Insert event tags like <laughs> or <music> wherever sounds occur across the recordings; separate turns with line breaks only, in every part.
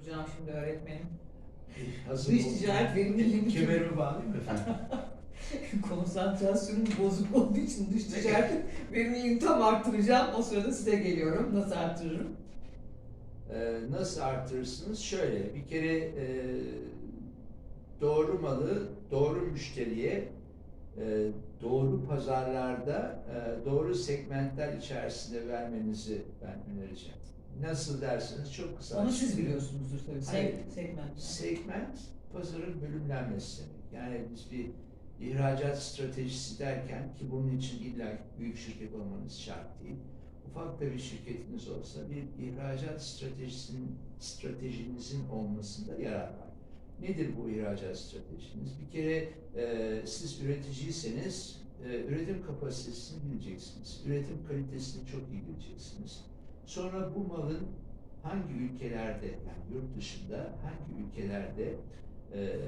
Hocam şimdi öğretmenim.
Hazır
Dış ticaret verimliliğini
Kemerimi bağlayayım mı efendim? <laughs>
konsantrasyonum bozuk olduğu için dış ticaret verimliliğini tam arttıracağım. O sırada size geliyorum. Nasıl arttırırım?
Ee, nasıl artırırsınız? Şöyle, bir kere e, doğru malı doğru müşteriye e, doğru pazarlarda e, doğru segmentler içerisinde vermenizi ben önereceğim. Nasıl dersiniz? Çok kısa.
Onu siz biliyorsunuzdur tabii.
Hayır.
Seg- segment.
Segment pazarın bölümlenmesi demek. Yani biz bir ihracat stratejisi derken ki bunun için illa büyük şirket olmanız şart değil. Ufak da bir şirketiniz olsa bir ihracat stratejisinin stratejinizin olmasında yarar var. Nedir bu ihracat stratejiniz? Bir kere e, siz üreticiyseniz e, üretim kapasitesini bileceksiniz. Üretim kalitesini çok iyi bileceksiniz. Sonra bu malın hangi ülkelerde yani yurt dışında hangi ülkelerde e,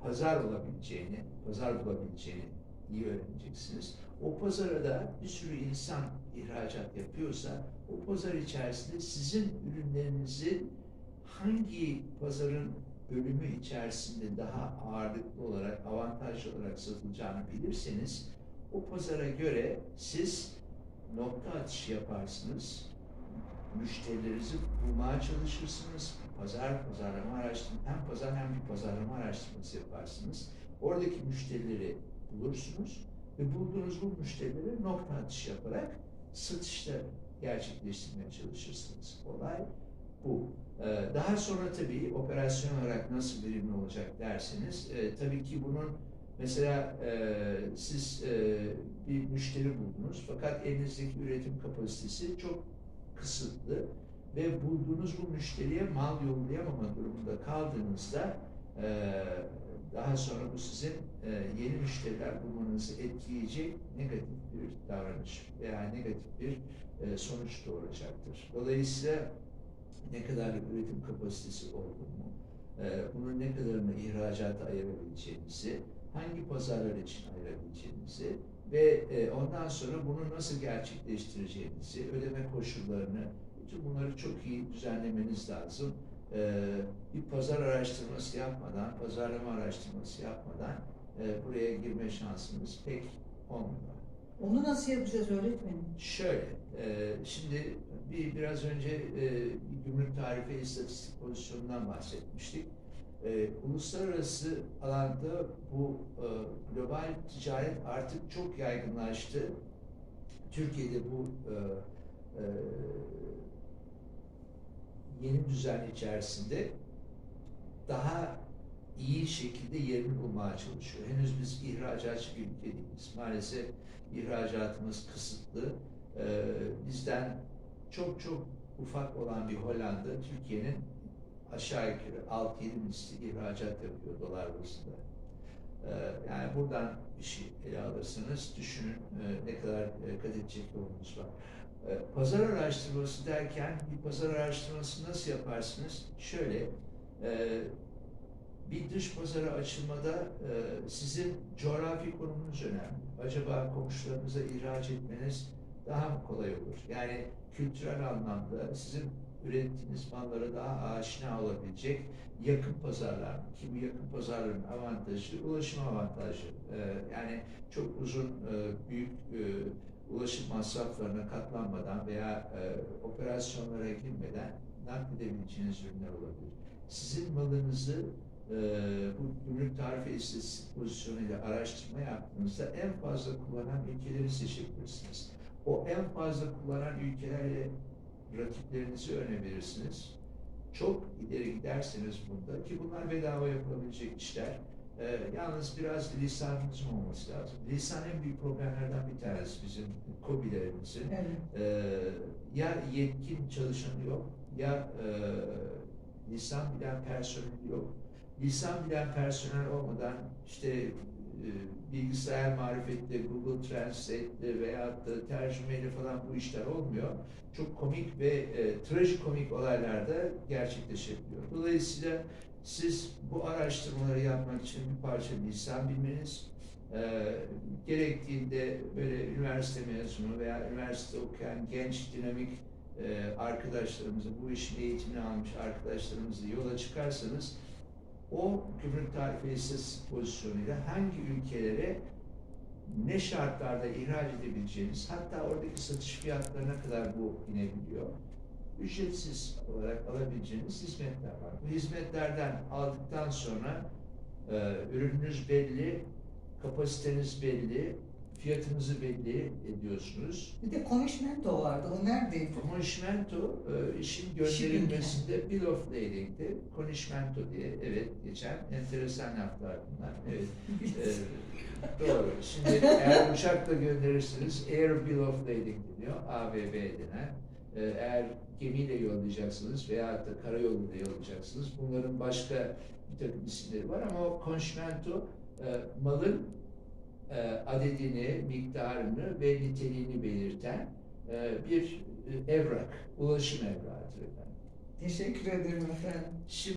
pazar olabileceğini, pazar bulabileceğini iyi öğreneceksiniz. O pazara da bir sürü insan ihracat yapıyorsa o pazar içerisinde sizin ürünlerinizin hangi pazarın bölümü içerisinde daha ağırlıklı olarak, avantajlı olarak satılacağını bilirseniz o pazara göre siz nokta atışı yaparsınız, müşterilerinizi bulmaya çalışırsınız. Pazar, pazarlama araştırması, hem pazar hem bir pazarlama araştırması yaparsınız. Oradaki müşterileri bulursunuz ve bulduğunuz bu müşterilere nokta atışı yaparak satışta gerçekleştirmeye çalışırsınız. Olay bu. Ee, Daha sonra tabii operasyon olarak nasıl verimli olacak derseniz, e, tabii ki bunun mesela e, siz e, bir müşteri buldunuz fakat elinizdeki üretim kapasitesi çok kısıtlı ve bulduğunuz bu müşteriye mal yollayamama durumunda kaldığınızda e, daha sonra bu sizin e, yeni müşteriler bulmanızı etkileyecek negatif bir davranış veya negatif bir e, sonuç doğuracaktır. Dolayısıyla ne kadar üretim kapasitesi olduğunu, e, bunun ne kadarını ihracata ayırabileceğinizi, hangi pazarlar için ayırabileceğinizi ve e, ondan sonra bunu nasıl gerçekleştireceğinizi, ödeme koşullarını, bütün bunları çok iyi düzenlemeniz lazım. E, bir pazar araştırması yapmadan, pazarlama araştırması yapmadan e, buraya girme şansınız pek olmuyor.
Onu nasıl yapacağız öğretmenim?
Şöyle, e, şimdi bir biraz önce e, bir gümrük tarife istatistik pozisyonundan bahsetmiştik. E, uluslararası alanda bu e, global ticaret artık çok yaygınlaştı. Türkiye'de bu e, e, yeni düzen içerisinde daha iyi şekilde yerini bulmaya çalışıyor. Henüz biz ihracatçı bir ülke değiliz. Maalesef ihracatımız kısıtlı. Ee, bizden çok çok ufak olan bir Hollanda, Türkiye'nin aşağı yukarı 6-7 misli ihracat yapıyor dolar bazında. Ee, yani buradan bir şey ele alırsanız düşünün e, ne kadar e, kat edecek yolunuz var. E, Pazar araştırması derken bir pazar araştırması nasıl yaparsınız? Şöyle, e, bir dış pazara açılmada e, sizin coğrafi konumunuz önemli. Acaba komşularınıza ihraç etmeniz daha mı kolay olur? Yani kültürel anlamda sizin ürettiğiniz mallara daha aşina olabilecek yakın pazarlar? Ki bu yakın pazarların avantajı ulaşım avantajı. E, yani çok uzun, e, büyük e, ulaşım masraflarına katlanmadan veya operasyonlara girmeden nakledebileceğiniz ürünler olabilir. Sizin malınızı e, bu gümrük tarife istatistik pozisyonuyla araştırma yaptığınızda en fazla kullanan ülkeleri seçebilirsiniz. O en fazla kullanan ülkelerle rakiplerinizi önebilirsiniz. Çok ileri giderseniz bunda ki bunlar bedava yapılabilecek işler. Ee, yalnız biraz lisanınızın olması lazım. Lisan en büyük problemlerden bir tanesi bizim kobilerimizin.
Evet.
Ee, ya yetkin çalışanı yok ya e, lisan bilen personeli yok. Lisan bilen personel olmadan işte bilgisayar marifetle, Google Translate'le veyahut da tercümeyle falan bu işler olmuyor. Çok komik ve e, trajikomik olaylar da gerçekleşebiliyor. Dolayısıyla siz bu araştırmaları yapmak için bir parça lisan bilmeniz, e, gerektiğinde böyle üniversite mezunu veya üniversite okuyan genç, dinamik e, arkadaşlarımızı, bu işin eğitimini almış arkadaşlarımızla yola çıkarsanız o gümrük tarifesi pozisyonuyla hangi ülkelere ne şartlarda ihraç edebileceğiniz, hatta oradaki satış fiyatlarına kadar bu inebiliyor. Ücretsiz olarak alabileceğiniz hizmetler var. Bu hizmetlerden aldıktan sonra e, ürününüz belli, kapasiteniz belli, fiyatınızı belli ediyorsunuz.
Bir de konuşmento vardı. O neredeydi?
Konuşmento e, işin gönderilmesinde bill of lading'di. Konuşmento diye evet geçen enteresan laflar bunlar. Evet. e, <laughs> doğru. Şimdi eğer uçakla gönderirseniz Air Bill of Lading deniyor. ABB denen. E, eğer gemiyle yollayacaksınız veya da karayoluyla yollayacaksınız. Bunların başka bir takım isimleri var ama o konuşmento e, malın e, adedini, miktarını ve niteliğini belirten e, bir e, evrak, ulaşım evrağıdır efendim.
Teşekkür ederim efendim.
Şimdi